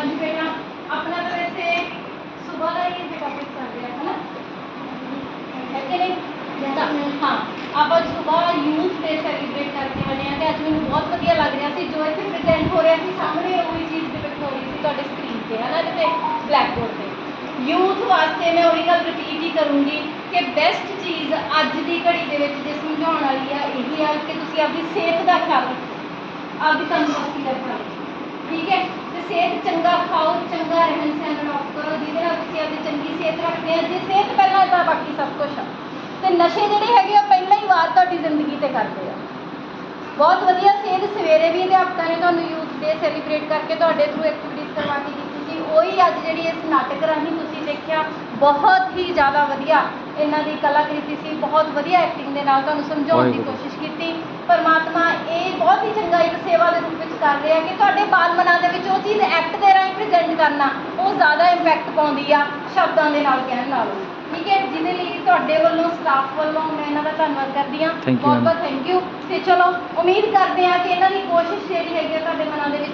ਹਾਂਜੀ ਆਪਣਾ ਤਾਂ ਵੈਸੇ ਸਵੇਰ ਦਾ ਹੀ ਟੌਪਿਕ ਚੱਲ ਰਿਹਾ ਹੈ ਨਾ ਹੈ ਕਿ ਨਹੀਂ? ਤਾਂ ਹਾਂ ਆਪਾਂ ਸਵੇਰ ਯੂਥ ਡੇ ਸੈਲੀਬ੍ਰੇਟ ਕਰਕੇ ਬਣੇ ਆ ਤੇ ਅੱਜ ਮੈਨੂੰ ਬਹੁਤ ਵਧੀਆ ਲੱਗ ਰਿਹਾ ਸੀ ਜੋ ਇੱਥੇ ਪ੍ਰੈਜ਼ੈਂਟ ਹੋ ਰਿਹਾ ਸੀ ਸਾਹਮਣੇ ਉਹੀ ਚੀਜ਼ ਡਿਪਿਕਟ ਹੋ ਰਹੀ ਸੀ ਤੁਹਾਡੇ ਸਕਰੀਨ ਤੇ ਹੈ ਨਾ ਤੇ ਬਲੈਕ ਬੋਰਡ ਤੇ। ਯੂਥ ਵਾਸਤੇ ਮੈਂ ਉਹੀ ਗੱਲ ਰਿਪੀਟ ਹੀ ਕਰੂੰਗੀ ਕਿ ਬੈਸਟ ਚੀਜ਼ ਅੱਜ ਦੀ ਘੜੀ ਦੇ ਵਿੱਚ ਜੇ ਸਮਝਾਉਣ ਵਾਲੀ ਆ ਇਹੀ ਆ ਕਿ ਤੁਸੀਂ ਆਪਣੀ ਸਿਹਤ ਦਾ ਖਿਆਲ ਰੱਖੋ ਆਪਦੀ ਤੰਦਰੁਸਤੀ ਦਾ ਖਿਆਲ ਰੱਖੋ ਠੀਕ ਹੈ? ਤੇ ਸਿਹਤ ਚੰਗਾ ਰਹਿਣ ਸਹਿਣ ਅਡਾਪਟ ਕਰੋ ਜਿਹਦੇ ਨਾਲ ਤੁਸੀਂ ਆਪਣੀ ਚੰਗੀ ਆ ਜੇ ਸਿਹਤ ਪਹਿਲਾਂ ਤਾਂ ਬਾਕੀ ਸਭ ਕੁਝ ਆ। ਤੇ ਨਸ਼ੇ ਜਿਹੜੇ ਹੈਗੇ ਆ ਪਹਿਲਾਂ ਹੀ ਵਾਰ ਤੁਹਾਡੀ ਜ਼ਿੰਦਗੀ ਤੇ ਕਰਦੇ ਆ। ਬਹੁਤ ਵਧੀਆ ਸੇਧ ਸਵੇਰੇ ਵੀ ਅਧਿਆਪਕਾਂ ਨੇ ਤੁਹਾਨੂੰ ਯੂਥ ਡੇ ਸੈਲੀਬ੍ਰੇਟ ਕਰਕੇ ਤੁਹਾਡੇ ਥਰੂ ਐਕਟੀਵਿਟੀਜ਼ ਕਰਵਾ ਕੇ ਕੀਤੀ ਸੀ ਉਹੀ ਅੱਜ ਜਿਹੜੀ ਇਸ ਨਾਟਕ ਰਾਹੀਂ ਤੁਸੀਂ ਦੇਖਿਆ ਬਹੁਤ ਹੀ ਜ਼ਿਆਦਾ ਵਧੀਆ ਇਹਨਾਂ ਦੀ ਕਲਾਕ੍ਰਿਤੀ ਸੀ ਬਹੁਤ ਵਧੀਆ ਐਕਟਿੰਗ ਦੇ ਨਾਲ ਤੁਹਾਨੂੰ ਸਮਝਾਉਣ ਦੀ। ਕੋਸ਼ਿਸ਼ ਕੀਤੀ ਪਰਮਾਤਮਾ ਇਹ ਬਹੁਤ ਹੀ ਚੰਗਾ ਇੱਕ ਸੇਵਾ ਦੇ ਰੂਪ ਵਿੱਚ ਕਰ ਰਿਹਾ ਕਿ ਤੁਹਾਡੇ ਬਾਲ ਮਨਾਂ ਦੇ ਵਿੱਚ ਉਹ ਚੀਜ਼ ਐਕਟ ਦੇ ਰਾਹੀਂ ਪ੍ਰੈਜ਼ੈਂਟ ਕਰਨਾ ਉਹ ਜ਼ਿਆਦਾ ਇੰਪੈਕਟ ਪਾਉਂਦੀ ਆ ਸ਼ਬਦਾਂ ਦੇ ਨਾਲ ਕਹਿਣ ਨਾਲੋਂ। ਠੀਕ ਹੈ ਜਿਹਦੇ ਲਈ ਤੁਹਾਡੇ ਵੱਲੋਂ ਸਟਾਫ ਵੱਲੋਂ ਮੈਂ ਇਹਨਾਂ ਦਾ ਧੰਨਵਾਦ ਕਰਦੀ you, ਬਹੁਤ. ਬਹੁਤ ਥੈਂਕ ਯੂ ਤੇ ਚਲੋ ਉਮੀਦ ਕਰਦੇ ਹਾਂ ਕਿ ਇਹਨਾਂ ਦੀ ਕੋਸ਼ਿਸ਼ ਜਿਹੜੀ ਹੈਗੀ ਆ ਤੁਹਾਡੇ ਮਨਾਂ ਦੇ ਵਿੱਚ